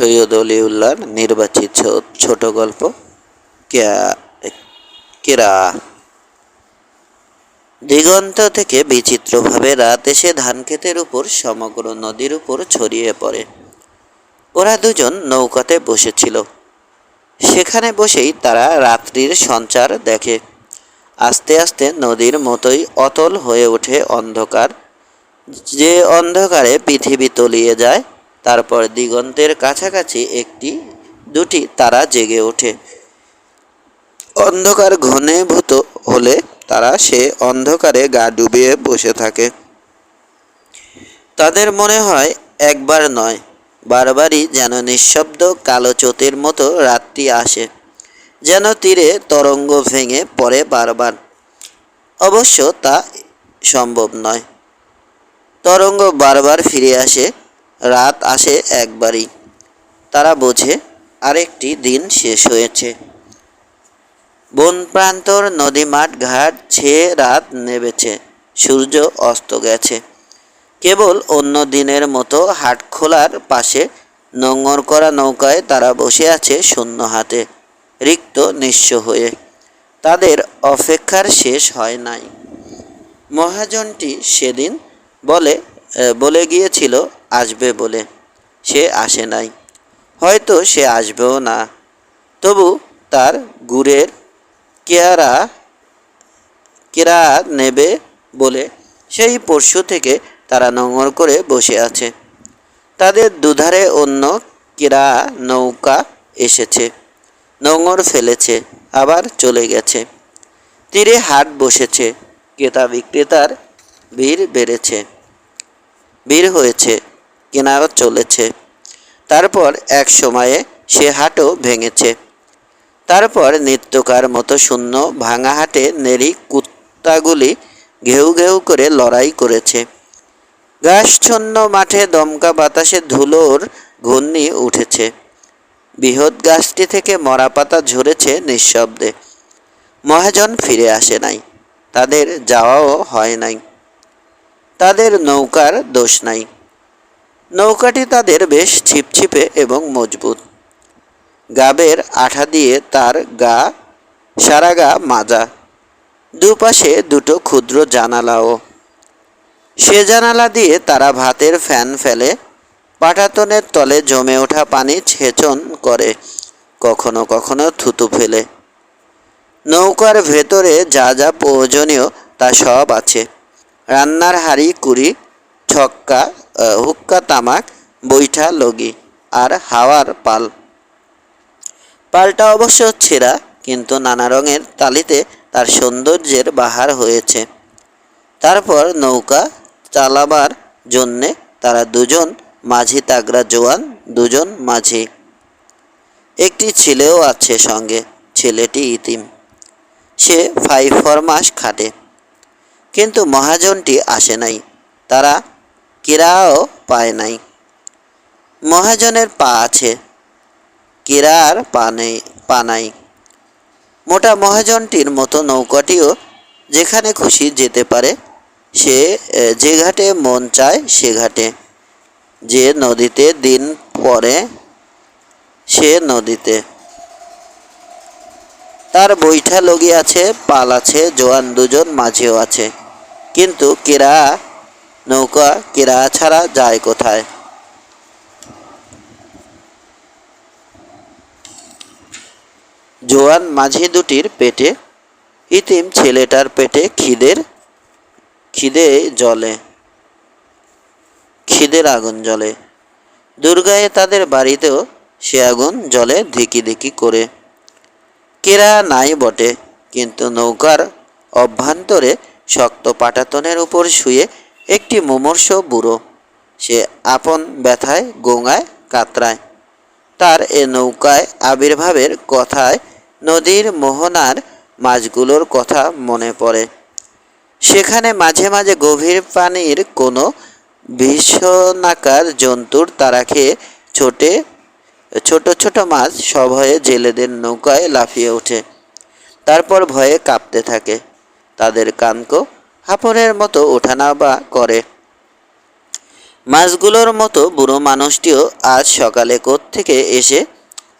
সৈয়দ অলিউল্লাহর নির্বাচিত ছোট গল্প কেরা? দিগন্ত থেকে বিচিত্রভাবে রাত এসে ধানক্ষেতের উপর, সমগ্র নদীর উপর ছড়িয়ে পড়ে। ওরা দুজন নৌকাতে বসেছিল। সেখানে বসেই তারা রাত্রির সঞ্চার দেখে। আস্তে আস্তে নদীর মতোই অতল হয়ে ওঠে অন্ধকার। যে অন্ধকারে পৃথিবী তলিয়ে যায় তারপর দিগন্তের কাছাকাছি একটি, দুটি তারা জেগে ওঠে। অন্ধকার ঘনীভূত হলে তারা সে অন্ধকারে গা ডুবিয়ে বসে থাকে। তাদের মনে হয় একবার নয়, বারবারই যেন নিঃশব্দ কালো চোতের মতো রাতটি আসে, যেন তীরে তরঙ্গ ভেঙে পড়ে বারবার। অবশ্য তা সম্ভব নয়। তরঙ্গ বারবার ফিরে আসে রাত আসে একবারই। তারা বোঝে, আরেকটি দিন শেষ হয়েছে। বন প্রান্তর নদী মাঠ ঘাট ছেয়ে রাত নেবেছে সূর্য অস্ত গেছে। কেবল অন্য দিনের মতো হাট খোলার পাশে নোঙর করা নৌকায় তারা বসে আছে শূন্য হাতে, রিক্ত নিঃস্ব হয়ে। তাদের অপেক্ষার শেষ হয় নাই। মহাজনটি সেদিন বলে বলে গিয়েছিল আসবে বলে সে আসে নাই। হয়তো সে আসবেও না। তবু তার গুড়ের কেয়ারা, কেরা নেবে বলে সেই পরশু থেকে তারা নোঙর করে বসে আছে। তাদের দুধারে অন্য কেরা নৌকা এসেছে। নোঙর ফেলেছে, আবার চলে গেছে। তীরে হাট বসেছে, ক্রেতা বিক্রেতার ভিড় বেড়েছে। ভিড় হয়েছে কেনাও চলেছে। তারপর এক সময়ে সে হাটও ভেঙেছে। তারপর নিত্যকার মতো শূন্য ভাঙা হাটে নেড়ি কুত্তাগুলি ঘেউ ঘেউ করে লড়াই করেছে। ঘাসছন্ন মাঠে দমকা বাতাসে ধুলোর ঘূর্ণি উঠেছে। বৃহৎ গাছটি থেকে মরা পাতা ঝরেছে নিঃশব্দে। মহাজন ফিরে আসে নাই। তাদের যাওয়াও হয় নাই। তাদের নৌকার দোষ নাই। নৌকাটি তাদের বেশ ছিপছিপে এবং মজবুত। গাবের আঠা দিয়ে তার গা, সারা গা মাজা। দুপাশে দুটো ক্ষুদ্র জানালাও। সে জানালা দিয়ে তারা ভাতের ফ্যান ফেলে, পাটাতনের তলে জমে ওঠা পানি ছেচন করে, কখনো কখনো থুতু ফেলে। নৌকার ভেতরে যা যা প্রয়োজনীয় তা সব আছে। রান্নার হাঁড়ি, কুড়ি, ছক্কা হুক্কা তামাক, বৈঠা লগি আর হাওয়ার পাল। পালটা অবশ্য ছেঁড়া, কিন্তু নানা রঙের তালিতে তার সৌন্দর্যের বাহার হয়েছে। তারপর নৌকা চালাবার জন্যে তারা দুজন মাঝি তাগড়া জোয়ান, দুজন মাঝি। একটি ছেলেও আছে সঙ্গে, ছেলেটি ইতিম। সে ফাইভ ফরমাস খাটে। কিন্তু মহাজনটি আসে নাই। তারা কিরাও পায় নাই। মহাজনের পা আছে, কেরার পা নেই, পা নাই। মোটা মহাজনটির মতো নৌকাটিও যেখানে খুশি যেতে পারে, সে যে ঘাটে মন চায় সে ঘাটে। যে নদীতে দিন পরে সে নদীতে। তার বৈঠা লগি আছে পাল আছে, জোয়ান দুজন মাঝেও আছে। কিন্তু কেরা নৌকা কেরা ছাড়া যায় কোথায়? জোয়ান মাঝি দুটির পেটে, ইতিম ছেলেটার পেটে খিদের, খিদে জলে, খিদের আগুন জ্বলে। দুর্গায় তাদের বাড়িতেও সে আগুন জলে ধিকি ধিকি করে। কেরা নাই বটে, কিন্তু নৌকার অভ্যন্তরে শক্ত পাটাতনের উপর শুয়ে একটি মুমূর্ষ বুড়ো। সে আপন ব্যথায় গোঙায় কাতরায়। তার এ নৌকায় আবির্ভাবের কথায় নদীর মোহনার মাছগুলোর কথা মনে পড়ে। সেখানে মাঝে মাঝে গভীর পানির কোনো ভীষণাকার জন্তুর তারা খেয়ে ছোটে, ছোট ছোট মাছ সভয়ে জেলেদের নৌকায় লাফিয়ে ওঠে। তারপর ভয়ে কাঁপতে থাকে। তাদের কানকো হাপনের মতো ওঠানাবা করে। মাছগুলোর মতো বুড়ো মানুষটিও আজ সকালে থেকে এসে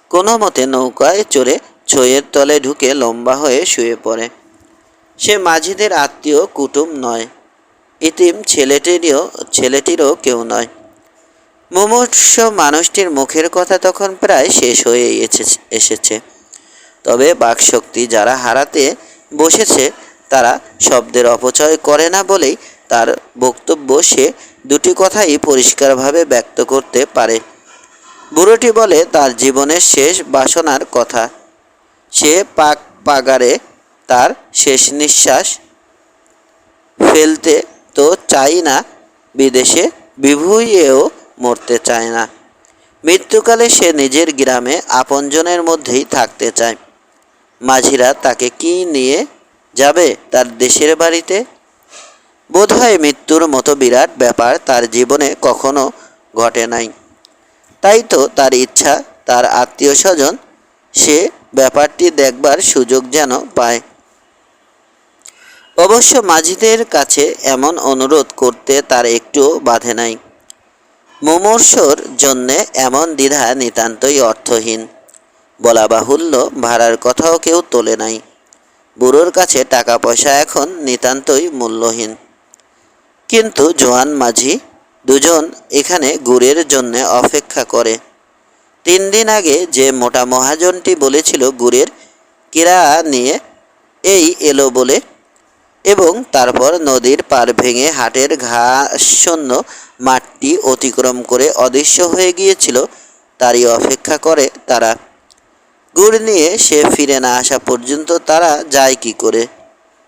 কোনো মতে নৌকায় চড়ে ছইয়ের তলে ঢুকে লম্বা হয়ে শুয়ে পড়ে। সে মাঝিদের আত্মীয় কুটুম নয়, ইতিম ছেলেটিরও ছেলেটিরও কেউ নয়। মুমূর্ষ মানুষটির মুখের কথা তখন প্রায় শেষ হয়ে এসেছে- এসেছে। তবে বাকশক্তি যারা হারাতে বসেছে তারা শব্দের অপচয় করে না বলেই তার বক্তব্য সে দুটি কথাই পরিষ্কারভাবে ব্যক্ত করতে পারে। বুড়োটি বলে, তার জীবনের শেষ বাসনার কথা। সে পাক পাগারে তার শেষ নিঃশ্বাস। ফেলতে তো চাই না, বিদেশে বিভুইয়েও মরতে চায় না। মৃত্যুকালে সে নিজের গ্রামে আপনজনের মধ্যেই থাকতে চায়। মাঝিরা তাকে কি নিয়ে যাবে তার দেশের বাড়িতে? বোধহয় মৃত্যুর মতো বিরাট ব্যাপার তার জীবনে কখনো ঘটে নাই। তাই তো তার ইচ্ছা, তার আত্মীয় স্বজন সে ব্যাপারটি দেখবার সুযোগ যেন পায়। অবশ্য মাঝিদের কাছে এমন অনুরোধ করতে তার একটুও বাধে নাই। মুমূর্ষর জন্যে এমন দ্বিধা নিতান্তই অর্থহীন। বলা বাহুল্য ভাড়ার কথাও কেউ তোলে নাই। বুড়োর কাছে টাকা পয়সা এখন নিতান্তই মূল্যহীন। কিন্তু জোয়ান মাঝি দুজন এখানে গুড়ের জন্য অপেক্ষা করে। তিন দিন আগে যে মোটা মহাজনটি বলেছিল গুড়ের কিরা নিয়ে, এই এলো বলে এবং তারপর নদীর পার ভেঙে হাটের ঘাসশূন্য মাঠটি অতিক্রম করে অদৃশ্য হয়ে গিয়েছিল, তারই অপেক্ষা করে তারা। গুড় নিয়ে সে ফিরে না আসা পর্যন্ত তারা যায় কি করে?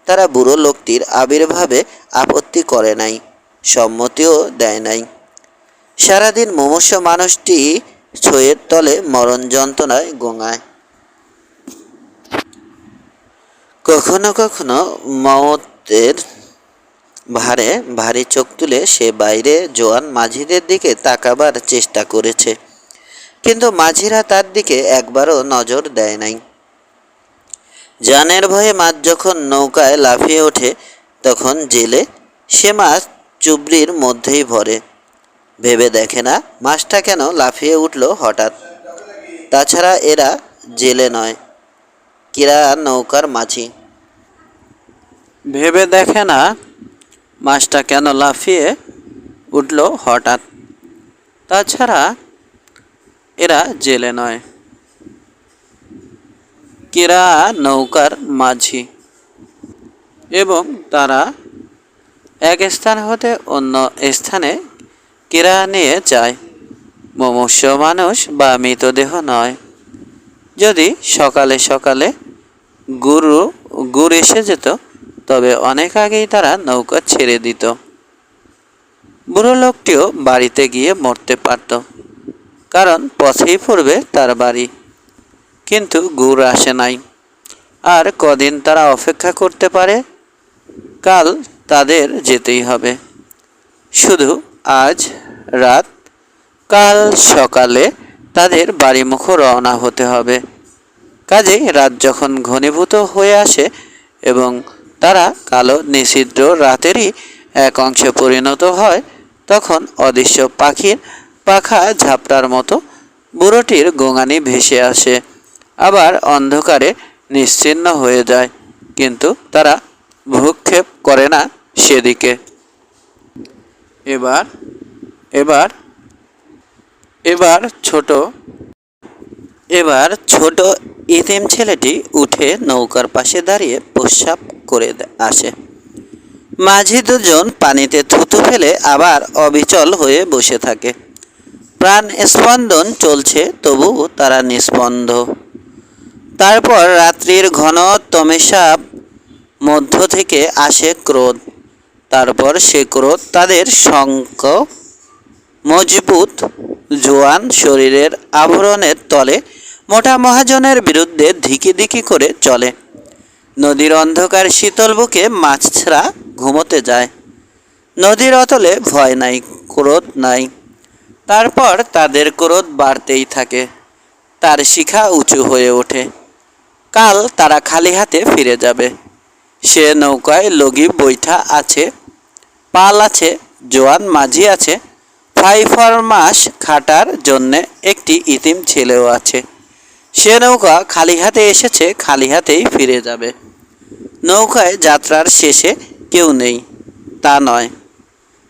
তারা বুড়ো লোকটির আবির্ভাবে আপত্তি করে নাই, সম্মতিও দেয় নাই। সারাদিন মুমূর্ষ মানুষটি ছয়ের তলে মরণ যন্ত্রণায় গোঙায়। কখনো কখনো মতের ভারে ভারী চোখ তুলে সে বাইরে জোয়ান মাঝিদের দিকে তাকাবার চেষ্টা করেছে। কিন্তু মাঝিরা তার দিকে একবারও নজর দেয় নাই। জানের ভয়ে মাছ যখন নৌকায় লাফিয়ে ওঠে, তখন জেলে সে মাছ চুবড়ির মধ্যেই ভরে। ভেবে দেখে না মাছটা কেন লাফিয়ে উঠল হঠাৎ। তাছাড়া এরা জেলে নয়, কিরা নৌকার মাঝি। ভেবে দেখে না মাছটা কেন লাফিয়ে উঠল হঠাৎ। তাছাড়া এরা জেলে নয়। কেরা নৌকার মাঝি। এবং তারা এক স্থান হতে অন্য স্থানে কেরা নিয়ে যায়। মমস্য মানুষ বা মৃতদেহ নয়। যদি সকালে সকালে গুরু, গুড় এসে যেত, তবে অনেক আগেই তারা নৌকা ছেড়ে দিত। বুড়ো লোকটিও বাড়িতে গিয়ে মরতে পারত। কারণ পথেই পড়বে তার বাড়ি। কিন্তু গুড় আসে নাই। আর কদিন তারা অপেক্ষা করতে পারে? কাল তাদের যেতেই হবে। শুধু আজ রাত, কাল সকালে তাদের বাড়িমুখ রওনা হতে হবে। কাজেই রাত যখন ঘনীভূত হয়ে আসে এবং তারা কালো নিষিদ্ধ রাতেরই এক অংশে পরিণত হয়, তখন অদৃশ্য পাখির পাখা ঝাপটার মতো বুড়োটির গোঙানি ভেসে আসে। আবার অন্ধকারে নিশ্চিহ্ন হয়ে যায়, কিন্তু তারা ভ্রুক্ষেপ করে না সেদিকে। এবার এবার এবার ছোট এবার ছোট ইতিম ছেলেটি উঠে নৌকার পাশে দাঁড়িয়ে প্রস্রাব করে আসে। মাঝি দুজন পানিতে থুতু ফেলে আবার অবিচল হয়ে বসে থাকে। প্রাণ স্পন্দন চলছে, তবু তারা নিস্পন্দ। তারপর রাত্রির ঘন তমেসাপ মধ্য থেকে আসে ক্রোধ। তারপর সে ক্রোধ তাদের শঙ্ক মজবুত জোয়ান শরীরের আবরণের তলে মোটা মহাজনের বিরুদ্ধে ধিকি ধিকি করে চলে। নদীর অন্ধকার শীতল বুকে মাছরা ঘুমোতে যায়। নদীর অতলে ভয় নাই, ক্রোধ নাই। তারপর তাদের ক্রোধ বাড়তেই থাকে। তার শিখা উঁচু হয়ে ওঠে। কাল তারা খালি হাতে ফিরে যাবে। সে নৌকায় লগি বৈঠা আছে, পাল আছে, জোয়ান মাঝি আছে। ফাইফর মাস খাটার জন্যে একটি ইতিম ছেলেও আছে। সে নৌকা খালি হাতে এসেছে, খালি হাতেই ফিরে যাবে। নৌকায় যাত্রার শেষে কেউ নেই, তা নয়।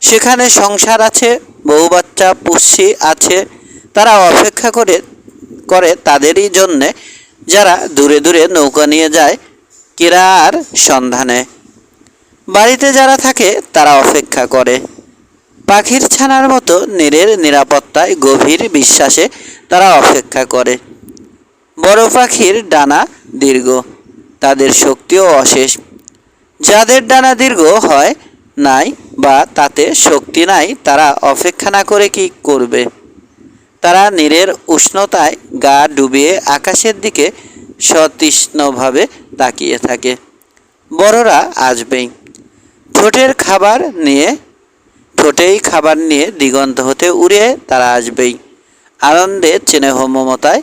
সেখানে সংসার আছে বউ বাচ্চা পুষ্যি আছে, তারা অপেক্ষা করে করে তাদেরই জন্যে যারা দূরে দূরে নৌকা নিয়ে যায় কেরার সন্ধানে। বাড়িতে যারা থাকে, তারা অপেক্ষা করে। পাখির ছানার মতো নীরের নিরাপত্তায় গভীর বিশ্বাসে তারা অপেক্ষা করে। বড় পাখির ডানা দীর্ঘ, তাদের শক্তিও অশেষ। যাদের ডানা দীর্ঘ হয় নাই বা তাতে শক্তি নাই, তারা অপেক্ষা না করে কি করবে? তারা নীরের উষ্ণতায় গা ডুবিয়ে আকাশের দিকে সতৃষ্ণভাবে তাকিয়ে থাকে। বড়রা আসবেই। ঠোঁটের খাবার নিয়ে, ঠোঁটেই খাবার নিয়ে দিগন্ত হতে উড়ে তারা আসবেই। আনন্দে স্নেহ মমতায়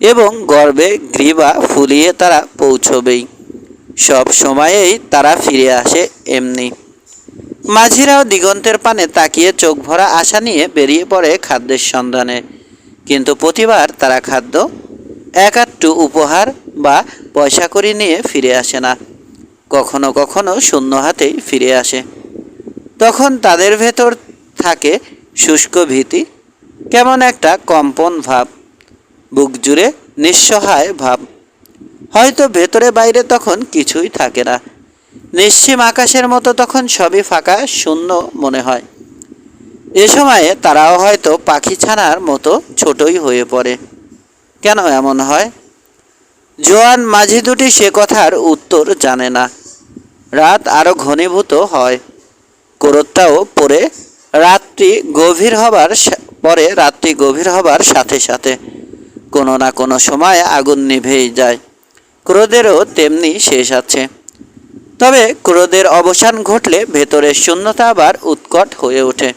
এবং গর্বে গ্রীবা ফুলিয়ে তারা পৌঁছবেই। সব সময়েই তারা ফিরে আসে এমনি। মাঝিরাও দিগন্তের পানে তাকিয়ে চোখ ভরা আশা নিয়ে বেরিয়ে পড়ে খাদ্যের সন্ধানে। কিন্তু প্রতিবার তারা খাদ্য এক আধটু উপহার বা পয়সা করি নিয়ে ফিরে আসে না। কখনো কখনো শূন্য হাতেই ফিরে আসে। তখন তাদের ভেতর থাকে শুষ্ক ভীতি, কেমন একটা কম্পন ভাব, বুক জুড়ে নিঃসহায় ভাব। হয়তো ভেতরে বাইরে তখন কিছুই থাকে না। নিশ্চিম আকাশের মতো তখন সবই ফাঁকা, শূন্য মনে হয়। এ সময়ে তারাও হয়তো পাখি ছানার মতো ছোটই হয়ে পড়ে। কেন এমন হয়? জোয়ান মাঝি দুটি সে কথার উত্তর জানে না। রাত আরও ঘনীভূত হয়। কোরত্তাও পরে রাত্রি গভীর হবার পরে রাত্রি গভীর হবার সাথে সাথে। কোনো না কোনো সময় আগুন নিভেই যায়। ক্রোধেরও তেমনি শেষ আছে। তবে ক্রোধের অবসান ঘটলে ভেতরের শূন্যতা আবার উৎকট হয়ে ওঠে।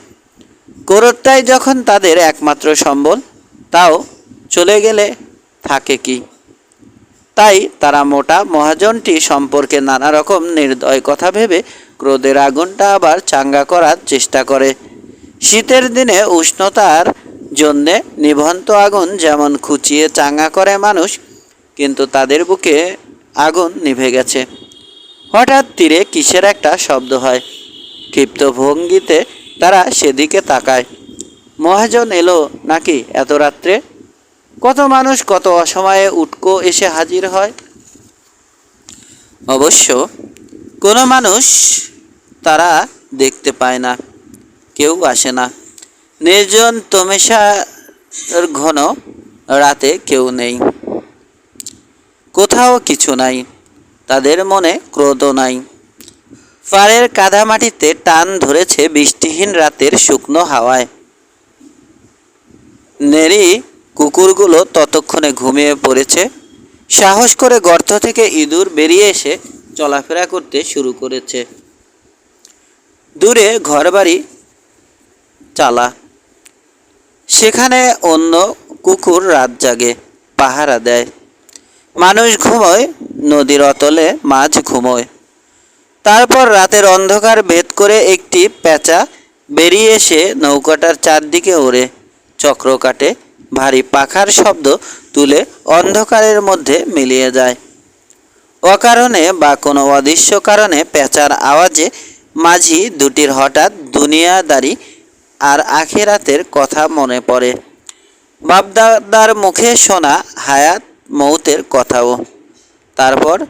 ক্রোধটাই যখন তাদের একমাত্র সম্বল, তাও চলে গেলে থাকে কি? তাই তারা মোটা মহাজনটি সম্পর্কে নানা রকম নির্দয় কথা ভেবে ক্রোধের আগুনটা আবার চাঙ্গা করার চেষ্টা করে। শীতের দিনে উষ্ণতার জন্যে নিভন্ত আগুন যেমন খুঁচিয়ে চাঙ্গা করে মানুষ, কিন্তু তাদের বুকে আগুন নিভে গেছে। হঠাৎ তীরে কিসের একটা শব্দ হয়। ক্ষিপ্ত ভঙ্গিতে তারা সেদিকে তাকায়। মহাজন এলো নাকি এত রাত্রে? কত মানুষ কত অসময়ে উটকো এসে হাজির হয়? অবশ্য কোনো মানুষ তারা দেখতে পায় না, কেউ আসে না। নির্জন তমেশার ঘন রাতে কেউ নেই। কোথাও কিছু নাই। তাদের মনে ক্রোধও নাই। পাড়ের কাদামাটিতে টান ধরেছে বৃষ্টিহীন রাতের শুকনো হাওয়ায়। নেরি কুকুরগুলো ততক্ষণে ঘুমিয়ে পড়েছে। সাহস করে গর্ত থেকে ইঁদুর বেরিয়ে এসে চলাফেরা করতে শুরু করেছে। দূরে ঘরবাড়ি চালা। সেখানে অন্য কুকুর রাত জাগে, পাহারা দেয়। মানুষ ঘুমোয়, নদীর অতলে মাছ ঘুমোয়। তারপর রাতের অন্ধকার ভেদ করে একটি পেঁচা বেরিয়ে এসে নৌকাটার চারদিকে ওড়ে। চক্র কাটে, ভারী পাখার শব্দ তুলে অন্ধকারের মধ্যে মিলিয়ে যায়। অকারণে বা কোনো অদৃশ্য কারণে পেঁচার আওয়াজে মাঝি দুটির হঠাৎ দুনিয়াদারি আর আখেরাতের কথা মনে পড়ে। বাপদাদার মুখে শোনা হায়াত মৌতের কথাও। তারপর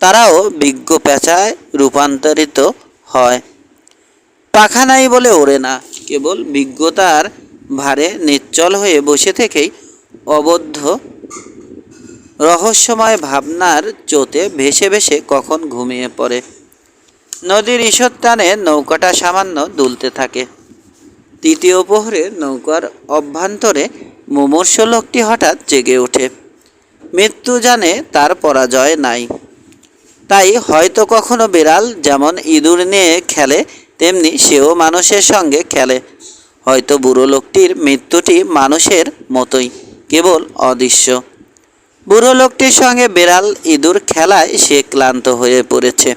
তারাও বিজ্ঞ পেঁচায় রূপান্তরিত হয়। পাখা নাই বলে ওড়ে না, কেবল বিজ্ঞতার ভারে নিশ্চল হয়ে বসে থেকেই অবদ্ধ। রহস্যময় ভাবনার চোতে ভেসে ভেসে কখন ঘুমিয়ে পড়ে। নদীর ঈষৎ টানে নৌকাটা সামান্য দুলতে থাকে। তৃতীয় প্রহরে নৌকার অভ্যন্তরে মুমূর্ষ লোকটি হঠাৎ জেগে ওঠে। মৃত্যু জানে তার পরাজয় নাই। তাই হয়তো কখনো বিড়াল যেমন ইঁদুর নিয়ে খেলে, তেমনি সেও মানুষের সঙ্গে খেলে। হয়তো বুড়ো লোকটির মৃত্যুটি মানুষের মতোই, কেবল অদৃশ্য। বুড়ো লোকটির সঙ্গে বিড়াল ইঁদুর খেলায় সে ক্লান্ত হয়ে পড়েছে।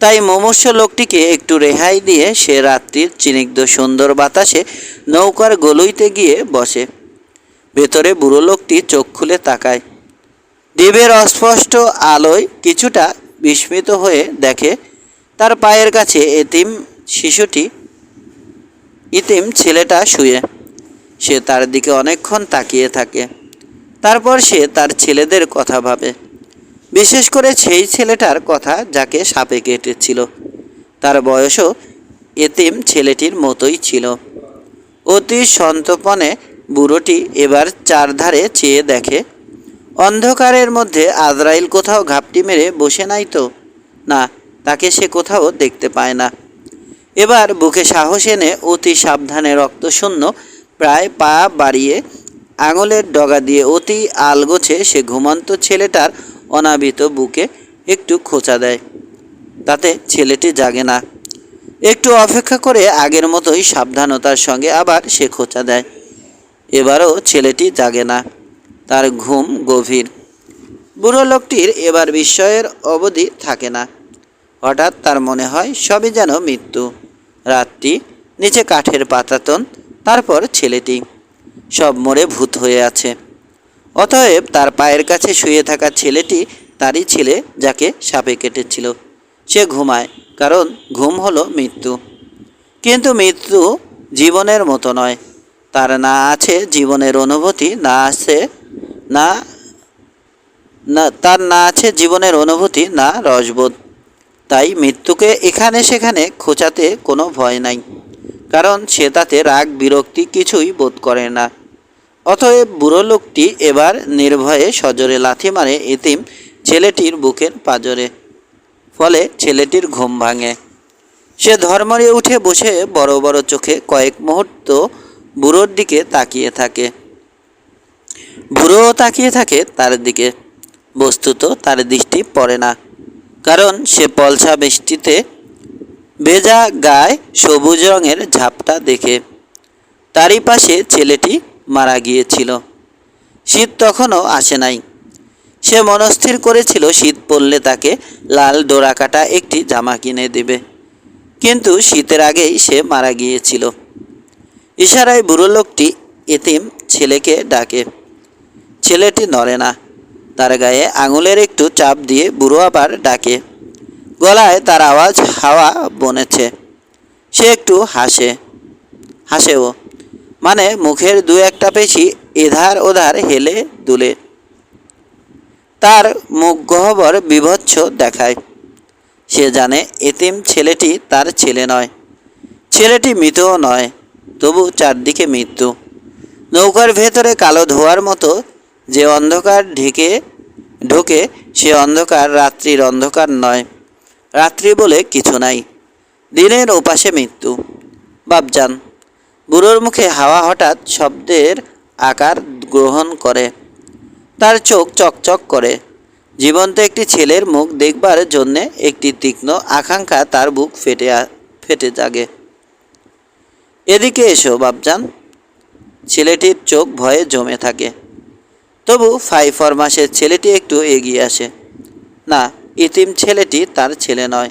তাই মমস্য লোকটিকে একটু রেহাই দিয়ে সে রাত্রির চিনিগ্ধ সুন্দর বাতাসে নৌকার গলুইতে গিয়ে বসে। ভেতরে বুড়ো লোকটি চোখ খুলে তাকায়। দ্বীপের অস্পষ্ট আলোয় কিছুটা বিস্মিত হয়ে দেখে তার পায়ের কাছে এতিম শিশুটি, ইতিম ছেলেটা শুয়ে। সে তার দিকে অনেকক্ষণ তাকিয়ে থাকে। তারপর সে তার ছেলেদের কথা ভাবে। বিশেষ করে সেই ছেলেটার কথা যাকে সাপে কেটেছিল। তার বয়সও এতিম ছেলেটির মতোই ছিল। অতি সন্তপনে বুড়োটি এবার চারধারে চেয়ে দেখে অন্ধকারের মধ্যে আজরাইল কোথাও ঘাপটি মেরে বসে নাই তো? না, তাকে সে কোথাও দেখতে পায় না। এবার বুকে সাহস এনে অতি সাবধানে রক্তশূন্য প্রায় পা বাড়িয়ে আঙুলের ডগা দিয়ে অতি আলগোছে সে ঘুমন্ত ছেলেটার অনাবিত বুকে একটু খোঁচা দেয়। তাতে ছেলেটি জাগে না। একটু অপেক্ষা করে আগের মতোই সাবধানতার সঙ্গে আবার সে খোঁচা দেয়। এবারও ছেলেটি জাগে না। তার ঘুম গভীর। বুড়ো লোকটির এবার বিস্ময়ের অবধি থাকে না। হঠাৎ তার মনে হয় সবই যেন মৃত্যু। রাতটি, নিচে কাঠের পাতাতন, তারপর ছেলেটি। সব মরে ভূত হয়ে আছে। অতএব তার পায়ের কাছে শুয়ে থাকা ছেলেটি তারই ছেলে যাকে সাপে কেটেছিল। সে ঘুমায়, কারণ ঘুম হলো মৃত্যু। কিন্তু মৃত্যু জীবনের মতো নয়। তার না আছে জীবনের অনুভূতি, না আছে, না না, তার না আছে জীবনের অনুভূতি, না রসবোধ। তাই মৃত্যুকে এখানে সেখানে খোঁচাতে কোনো ভয় নাই, কারণ সে তাতে রাগ, বিরক্তি কিছুই বোধ করে না। অতএব বুড়ো লোকটি এবার নির্ভয়ে সজোরে লাথি মারে এতিম ছেলেটির বুকের পাজরে, ফলে ছেলেটির ঘুম ভাঙে। সে ধর্মরে উঠে বসে বড় বড় চোখে কয়েক মুহূর্ত বুড়োর দিকে তাকিয়ে থাকে। বুড়োও তাকিয়ে থাকে তার দিকে। বস্তুত তার দৃষ্টি পড়ে না, কারণ সে পলসা বৃষ্টিতে ভেজা গায়ে সবুজ রঙের ঝাপটা দেখে। তারই পাশে ছেলেটি মারা গিয়েছিল। শীত তখনও আসে নাই। সে মনস্থির করেছিল শীত পড়লে তাকে লাল ডোরাকাটা একটি জামা কিনে দেবে। কিন্তু শীতের আগেই সে মারা গিয়েছিল। ইশারায় বুড়ো লোকটি এতিম ছেলেকে ডাকে। ছেলেটি নড়ে না। তার গায়ে আঙুলের একটু চাপ দিয়ে বুড়ো আবার ডাকে। গলায় তার আওয়াজ হাওয়া বনেছে। সে একটু হাসে। হাসেও মানে মুখের দু একটা পেশি এধার ওধার হেলে দুলে। তার মুখ গহ্বর বিভৎস দেখায়। সে জানে এতিম ছেলেটি তার ছেলে নয়। ছেলেটি মৃতও নয়। তবু চারদিকে মৃত্যু। নৌকার ভেতরে কালো ধোয়ার মতো যে অন্ধকার ঢেকে ঢোকে, সে অন্ধকার রাত্রির অন্ধকার নয়। রাত্রি বলে কিছু নাই। দিনের ওপাশে মৃত্যু। বাবজান বুড়োর মুখে হাওয়া হঠাৎ শব্দের আকার গ্রহণ করে। তার চোখ চকচক করে। জীবন্ত একটি ছেলের মুখ দেখবার জন্যে একটি তীক্ষ্ণ আকাঙ্ক্ষা তার বুক ফেটে ফেটে জাগে। এদিকে এসো বাবজান ছেলেটির চোখ ভয়ে জমে থাকে। তবু ফাই ফরমাসের ছেলেটি একটু এগিয়ে আসে। না, ইতিম ছেলেটি তার ছেলে নয়।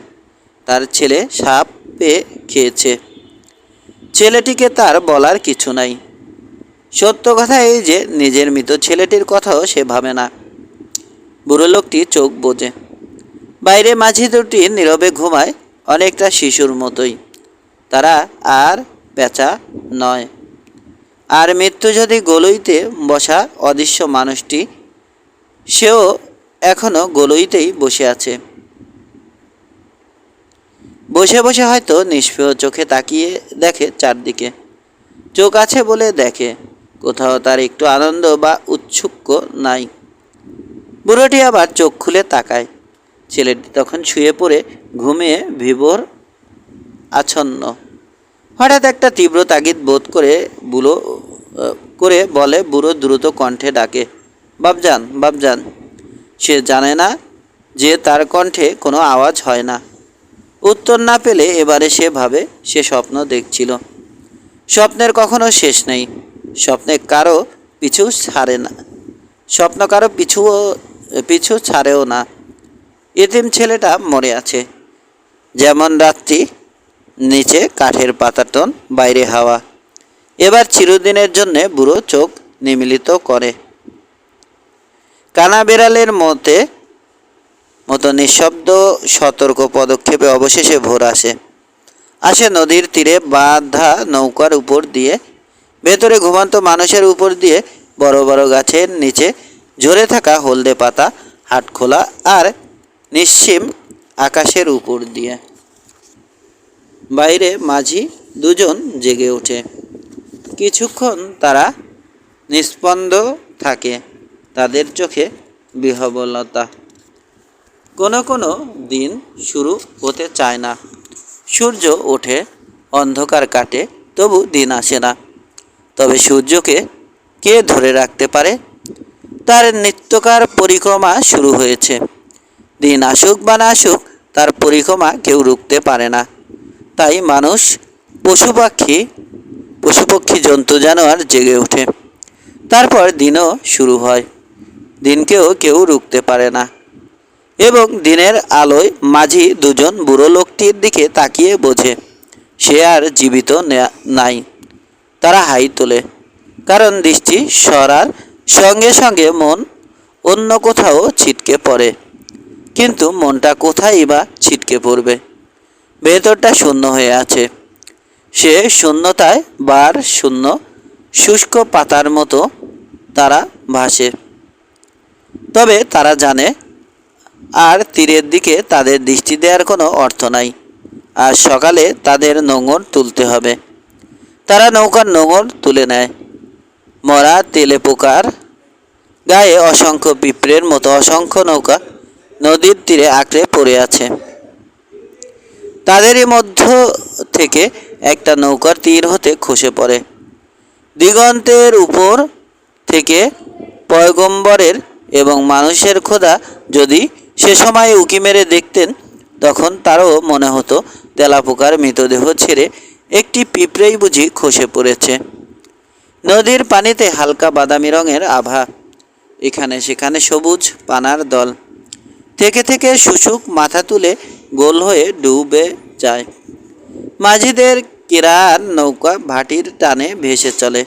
তার ছেলে সাপ পেয়ে খেয়েছে। ছেলেটিকে তার বলার কিছু নাই। সত্য কথা এই যে, নিজের মৃত ছেলেটির কথাও সে ভাবে না। বুড়ো লোকটি চোখ বোঝে। বাইরে মাঝি দুটি নীরবে ঘুমায়, অনেকটা শিশুর মতোই। তারা আর পেঁচা নয়। আর মৃত্যু যদি গলইতে বসা অদৃশ্য মানুষটি, সেও এখনও গলইতেই বসে আছে। বসে বসে হয়তো নিষ্পেয় চোখে তাকিয়ে দেখে চারদিকে। চোখ আছে বলে দেখে, কোথাও তার একটু আনন্দ বা উৎসুক্য নাই। বুড়োটি আবার চোখ খুলে তাকায়। ছেলেটি তখন শুয়ে পড়ে ঘুমিয়ে ভিভোর আচ্ছন্ন। হঠাৎ একটা তীব্র তাগিদ বোধ করে বুড়ো করে বলে, বুড়ো দ্রুত কণ্ঠে ডাকে বাবজান বাবজান সে জানে না যে তার কণ্ঠে কোনো আওয়াজ হয় না। উত্তর না পেলে এবারে সে ভাবে সে স্বপ্ন দেখছিল। স্বপ্নের কখনো শেষ নেই। স্বপ্নে কারও পিছু ছাড়ে না। স্বপ্ন কারও পিছু পিছু ছাড়েও না। এতিম ছেলেটা মরে আছে। যেমন রাত্রি নিচে কাঠের পাতাটন বাইরে হাওয়া। এবার চিরদিনের জন্যে বুড়ো চোখ নিমিলিত করে। কানা বেড়ালের মতে, মতো নিঃশব্দ, সতর্ক পদক্ষেপে অবশেষে ভোর আসে। আসে নদীর তীরে বাঁধা নৌকার উপর দিয়ে। ভেতরে ঘুমান্ত মানুষের উপর দিয়ে বড় বড় গাছের নিচে ঝরে থাকা হলদে পাতা, হাটখোলা আর নিশ্চিম আকাশের উপর দিয়ে। বাইরে মাঝি দুজন জেগে ওঠে। কিছুক্ষণ তারা নিস্পন্দ থাকে। তাদের চোখে বিহবলতা। কোনো কোনো দিন শুরু হতে চায় না। সূর্য ওঠে, অন্ধকার কাটে, তবু দিন আসে না। তবে সূর্যকে কে ধরে রাখতে পারে? তার নিত্যকার পরিক্রমা শুরু হয়েছে। দিন আসুক বা না আসুক, তার পরিক্রমা কেউ রুখতে পারে না। তাই মানুষ পশু পাখি জন্তু, জানোয়ার জেগে ওঠে। তারপর দিনও শুরু হয়। দিনকেও কেউ রুখতে পারে না। এবং দিনের আলোয় মাঝি দুজন বুড়ো লোকটির দিকে তাকিয়ে বোঝে, সে আর জীবিত নাই। তারা হাই তোলে, কারণ দৃষ্টি সরার সঙ্গে সঙ্গে মন অন্য কোথাও ছিটকে পড়ে। কিন্তু মনটা কোথায় বা ছিটকে পড়বে? ভেতরটা শূন্য হয়ে আছে। সে শূন্যতায় বার শূন্য শুষ্ক পাতার মতো তারা ভাসে। তবে তারা জানে, আর তীরের দিকে তাদের দৃষ্টি দেওয়ার কোনো অর্থ নাই। আর সকালে তাদের নোঙর তুলতে হবে। তারা নৌকার নোঙর তুলে নেয়। মরা তেলে পোকার গায়ে অসংখ্য পিঁপড়ের মতো অসংখ্য নৌকা নদীর তীরে আঁকড়ে পড়ে আছে। তাদেরই মধ্য থেকে একটা নৌকার তীর হতে খসে পড়ে। দিগন্তের উপর থেকে পয়গম্বরের এবং মানুষের খোদা যদি সে সময় উকি মেরে দেখতেন, তখন তারও মনে হতো তেলাপোকার মৃতদেহ ছেড়ে একটি পিঁপড়েই বুঝি খসে পড়েছে। নদীর পানিতে হালকা বাদামি রঙের আভা, এখানে সেখানে সবুজ পানার দল। থেকে থেকে শুশুক মাথা তুলে গোল হয়ে ডুবে যায়। মাঝিদের কেরার নৌকা ভাটির টানে ভেসে চলে।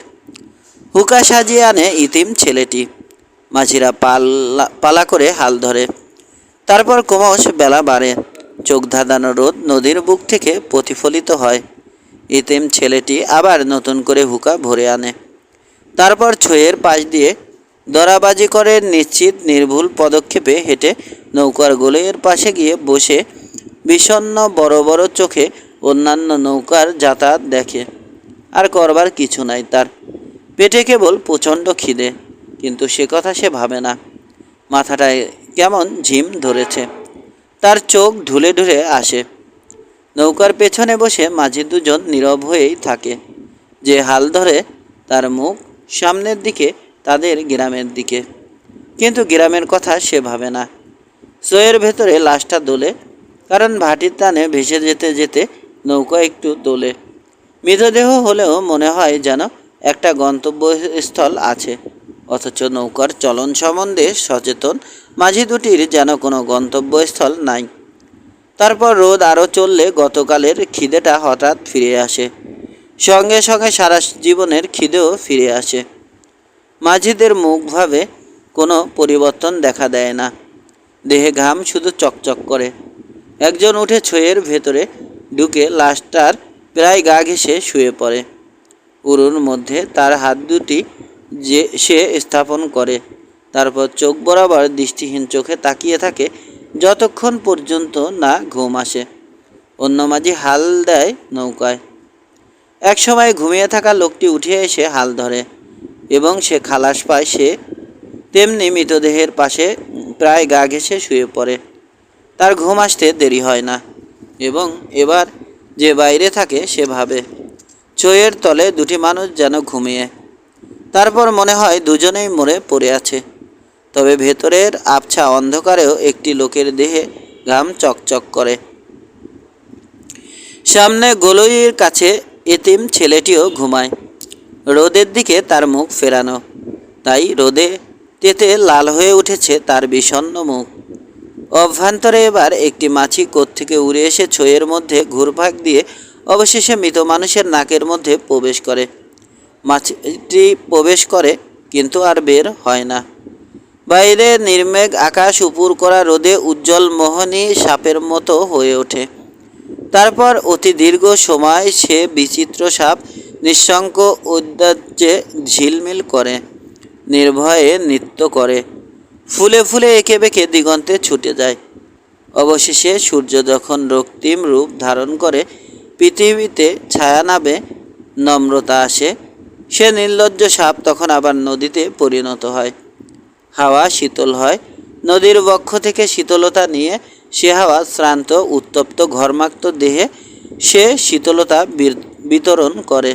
হুকা সাজিয়ে আনে ইতিম ছেলেটি। মাঝিরা পাল্লা, পালা করে হাল ধরে। তারপর ক্রমশ বেলা বাড়ে। চোখ ধাঁধানো রোদ নদীর বুক থেকে প্রতিফলিত হয়। ইতিম ছেলেটি আবার নতুন করে হুকা ভরে আনে। তারপর ছইয়ের পাশ দিয়ে দরাবাজি করে নিশ্চিত নির্ভুল পদক্ষেপে হেঁটে নৌকার গোলের পাশে গিয়ে বসে বিষণ্ণ বড় বড় চোখে অন্যান্য নৌকার যাতায়াত দেখে। আর করবার কিছু নাই তার। পেটে কেবল প্রচণ্ড খিদে, কিন্তু সে কথা সে ভাবে না। মাথাটায় কেমন ঝিম ধরেছে। তার চোখ ঢুলে ঢুলে আসে। নৌকার পেছনে বসে মাঝি দুজন নীরব হয়েই থাকে। যে হাল ধরে তার মুখ সামনের দিকে, তাদের গ্রামের দিকে। কিন্তু গ্রামের কথা সে ভাবে না। সোয়ের ভেতরে লাশটা দোলে কারণ ভাটির টানে ভেসে যেতে যেতে নৌকা একটু দোলে। মৃতদেহ হলেও মনে হয় যেন একটা গন্তব্যস্থল আছে। অথচ নৌকার চলন সম্বন্ধে সচেতন মাঝি দুটির যেন কোনো গন্তব্যস্থল নাই। তারপর রোদ আরও চললে গতকালের খিদেটা হঠাৎ ফিরে আসে। সঙ্গে সঙ্গে সারা জীবনের খিদেও ফিরে আসে। মাঝিদের মুখভাবে কোনো পরিবর্তন দেখা দেয় না। দেহে ঘাম শুধু চকচক করে। একজন উঠে ছইয়ের ভেতরে ঢুকে লাশটার প্রায় গা ঘেঁষে শুয়ে পড়ে। উরুর মধ্যে তার হাত দুটি যে, সে স্থাপন করে। তারপর চোখ বরাবর দৃষ্টিহীন চোখে তাকিয়ে থাকে, যতক্ষণ পর্যন্ত না ঘুম আসে। অন্য মাঝি হাল দেয় নৌকায়। একসময় ঘুমিয়ে থাকা লোকটি উঠে এসে হাল ধরে এবং সে খালাস পায়, সে তেমনি মৃতদেহের পাশে প্রায় গা ঘেঁষে শুয়ে পড়ে। তার ঘুম আসতে দেরি হয় না এবং এবার যে বাইরে থাকে সে ভাবে চইয়ের তলে দুটি মানুষ যেন ঘুমিয়ে। তারপর মনে হয় দুজনেই মরে পড়ে আছে। তবে ভেতরের আবছা অন্ধকারেও একটি লোকের দেহে ঘাম চকচক করে। সামনে গোলইয়ের কাছে এতিম ছেলেটিও ঘুমায়। রোদের দিকে তার মুখ ফেরানো। তাই রোদে তেতে লাল হয়ে উঠেছে তার বিষণ্ণ মুখ। অভ্যন্তরে এবার একটি মাছি থেকে উড়ে এসে ছইয়ের মধ্যে ঘুরপাক দিয়ে অবশেষে মৃত মানুষের নাকের মধ্যে প্রবেশ করে। মাছিটি প্রবেশ করে, কিন্তু আর বের হয় না। বাইরে নির্মেঘ আকাশ উপুর করা রোদে উজ্জ্বল মোহনী সাপের মতো হয়ে ওঠে। তারপর অতি দীর্ঘ সময় সে বিচিত্র সাপ নিঃশঙ্ক ঔদার্যে ঝিলমিল করে, নির্ভয়ে নৃত্য করে। ফুলে ফুলে এঁকে বেঁকে দিগন্তে ছুটে যায়। অবশেষে সূর্য যখন রক্তিম রূপ ধারণ করে, পৃথিবীতে ছায়া নাবে নম্রতা আসে, সে নির্লজ্জ সাপ তখন আবার নদীতে পরিণত হয়। হাওয়া শীতল হয়, নদীর বক্ষ থেকে শীতলতা নিয়ে সে হাওয়া শ্রান্ত, উত্তপ্ত, ঘর্মাক্ত দেহে সে শীতলতা বিতরণ করে।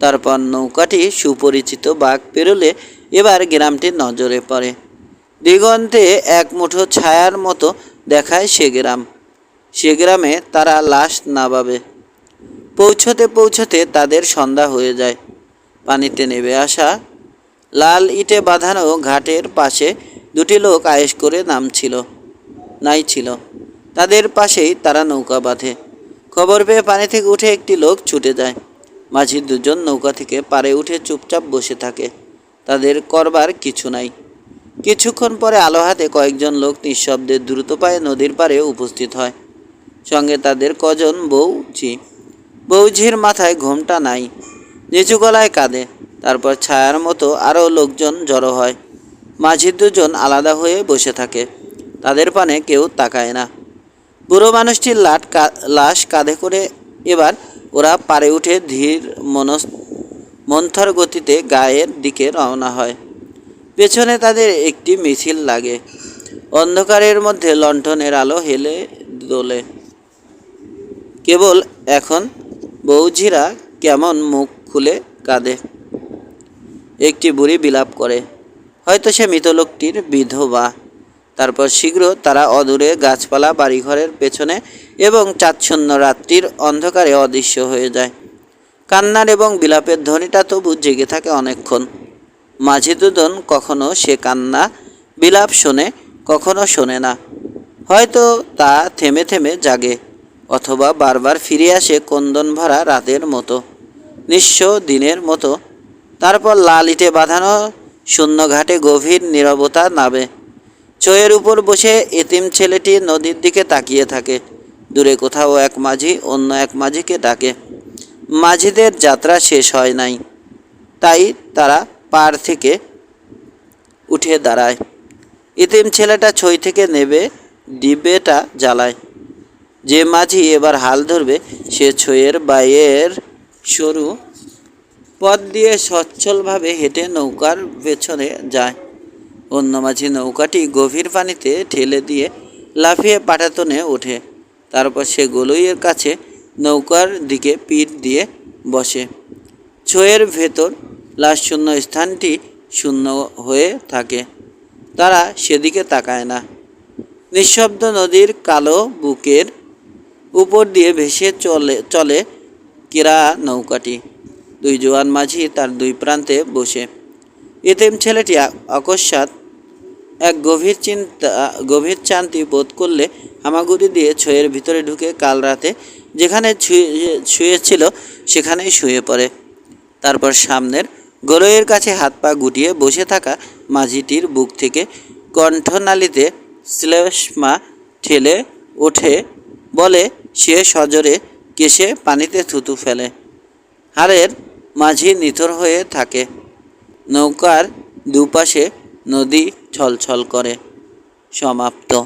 তারপর নৌকাটি সুপরিচিত বাঘ পেরোলে এবার গ্রামটি নজরে পড়ে। দিগন্তে এক মুঠো ছায়ার মতো দেখায় সে গ্রাম। সে গ্রামে তারা লাশ নাবাবে পৌঁছতে পৌঁছতে তাদের সন্ধ্যা হয়ে যায়। পানিতে নেমে আসা লাল ইটে বাঁধানো ঘাটের পাশে দুটি লোক আয়েশ করে নামছিল নাই ছিল তাদের পাশেই তারা নৌকা বাঁধে। খবর পেয়ে পানি থেকে উঠে একটি লোক ছুটে যায়। মাঝির দুজন নৌকা থেকে পারে উঠে চুপচাপ বসে থাকে। তাদের করবার কিছু নাই। কিছুক্ষণ পরে আলো হাতে কয়েকজন লোক নিঃশব্দে দ্রুত পায়ে নদীর পাড়ে উপস্থিত হয়। সঙ্গে তাদের কজন বউঝি। বউঝির মাথায় ঘোমটা নাই, নিচু গলায় কাঁদে। তারপর ছায়ার মতো আরও লোকজন জড়ো হয়। মাঝির দুজন আলাদা হয়ে বসে থাকে। তাদের পানে কেউ তাকায় না। বুড়ো মানুষটির লাট লাশ কাঁধে করে এবার ওরা পারে উঠে ধীর মনস, মন্থর গতিতে গায়ের দিকে রওনা হয়। পেছনে তাদের একটি মিছিল লাগে। অন্ধকারের মধ্যে লণ্ঠনের আলো হেলে দোলে। কেবল এখন বৌঝিরা কেমন মুখ খুলে কাঁদে। একটি বুড়ি বিলাপ করে, হয়তো সে মৃত লোকটির বিধবা। তারপর শীঘ্র তারা অদূরে গাছপালা, বাড়িঘরের পেছনে এবং চাচ্ছন্ন রাত্রির অন্ধকারে অদৃশ্য হয়ে যায়। কান্নার এবং বিলাপের ধ্বনিটা তবু জেগে থাকে অনেকক্ষণ। মাঝি দুজন কখনো সে কান্না, বিলাপ শোনে, কখনো শোনে না। হয়তো তা থেমে থেমে জাগে, অথবা বারবার ফিরে আসে কন্দন ভরা রাতের মতো, নিঃস্ব দিনের মতো। তারপর লাল ইটে বাঁধানো শূন্য ঘাটে গভীর নীরবতা নাবে চোয়ের উপর বসে এতিম ছেলেটি নদীর দিকে তাকিয়ে থাকে। দূরে কোথাও এক মাঝি, অন্য এক মাঝিকে ডাকে। মাঝিদের যাত্রা শেষ হয় নাই। তাই তারা পার থেকে উঠে দাঁড়ায়। ইতিম ছেলেটা ছই থেকে নেবে, ডিবেটা জ্বালায়। যে মাঝি এবার হাল ধরবে, সে ছইয়ের বাইয়ের সরু পথ দিয়ে সচ্ছলভাবে হেঁটে নৌকার পেছনে যায়। অন্য মাঝি নৌকাটি গভীর পানিতে ঠেলে দিয়ে লাফিয়ে পাটাতনে ওঠে। তারপর সে গলইয়ের কাছে নৌকার দিকে পিঠ দিয়ে বসে। ছয়ের ভেতর লাশ শূন্য স্থানটি শূন্য হয়ে থাকে। তারা সেদিকে তাকায় না। নিঃশব্দ নদীর কালো বুকের উপর দিয়ে ভেসে চলে চলে কেরা নৌকাটি। দুই জোয়ান মাঝি তার দুই প্রান্তে বসে। এতেম ছেলেটি অকস্মাৎ এক গভীর চিন্তা, গভীর শান্তি বোধ করলে হামাগুড়ি দিয়ে ছয়ের ভিতরে ঢুকে কাল রাতে যেখানে ছুঁয়ে শুয়েছিল সেখানেই শুয়ে পড়ে। তারপর সামনের গলয়ের কাছে হাত পা গুটিয়ে বসে থাকা মাঝিটির বুক থেকে কণ্ঠনালীতে শ্লেষ্মা ঠেলে ওঠে। বলে, সে সজোরে কেশে পানিতে থুতু ফেলে। হাড়ের মাঝি নিথর হয়ে থাকে। নৌকার দুপাশে নদী ছলছল করে। সমাপ্ত।